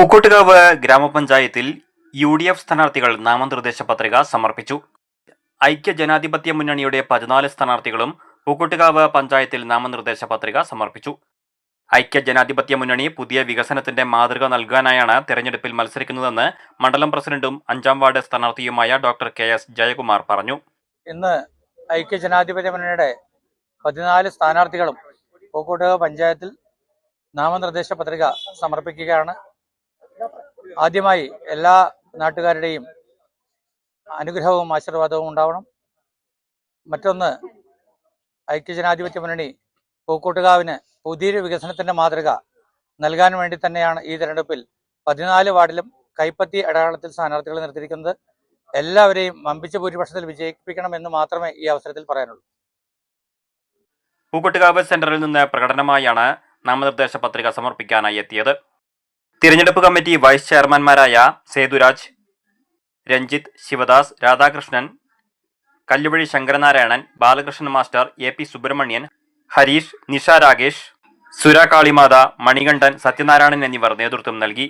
പൂക്കോട്ടുകാവ് ഗ്രാമപഞ്ചായത്തിൽ U D F സ്ഥാനാർത്ഥികൾ നാമനിർദ്ദേശ പത്രിക സമർപ്പിച്ചു. ഐക്യ ജനാധിപത്യ മുന്നണിയുടെ പതിനാല് സ്ഥാനാർത്ഥികളും പൂക്കോട്ടുകാവ് പഞ്ചായത്തിൽ നാമനിർദ്ദേശ പത്രിക സമർപ്പിച്ചു. ഐക്യ ജനാധിപത്യ മുന്നണി പുതിയ വികസനത്തിന്റെ മാതൃക നൽകാനായാണ് തെരഞ്ഞെടുപ്പിൽ മത്സരിക്കുന്നതെന്ന് മണ്ഡലം പ്രസിഡന്റും അഞ്ചാം വാർഡ് സ്ഥാനാർത്ഥിയുമായ ഡോക്ടർ കെ എസ് ജയകുമാർ പറഞ്ഞു. ഇന്ന് ഐക്യ ജനാധിപത്യ മുന്നണിയുടെ പതിനാല് സ്ഥാനാർത്ഥികളും പൂക്കോട്ടുകാവ് പഞ്ചായത്തിൽ നാമനിർദ്ദേശ പത്രിക സമർപ്പിക്കുകയാണ്. ആദ്യമായി എല്ലാ നാട്ടുകാരുടെയും അനുഗ്രഹവും ആശീർവാദവും ഉണ്ടാവണം. മറ്റൊന്ന് ഐക്യജനാധിപത്യ മുന്നണി പൂക്കോട്ടുകാവിന് പുതിയൊരു വികസനത്തിന്റെ മാതൃക നൽകാൻ വേണ്ടി തന്നെയാണ് ഈ തെരഞ്ഞെടുപ്പിൽ പതിനാല് വാർഡിലും കൈപ്പത്തി അടയാളത്തിൽ സ്ഥാനാർത്ഥികളെ നിർത്തിയിരിക്കുന്നത്. എല്ലാവരെയും വമ്പിച്ച ഭൂരിപക്ഷത്തിൽ വിജയിപ്പിക്കണമെന്ന് മാത്രമേ ഈ അവസരത്തിൽ പറയാനുള്ളൂ. പൂക്കോട്ടുകാവ് സെന്ററിൽ നിന്ന് പ്രകടനമായാണ് നാമനിർദ്ദേശ പത്രിക സമർപ്പിക്കാനായി എത്തിയത്. തിരഞ്ഞെടുപ്പ് committee vice ചെയർമാൻമാരായ Sethuraj Ranjith Sivadas Radhakrishnan Kalluvazhi Sankaranarayanan Balakrishnan master A P Subrahmanian Harish Nisha Rakesh Sura Kalimatha Manikandan Sathyanarayanan എന്നിവർ നേതൃത്വം നൽകി.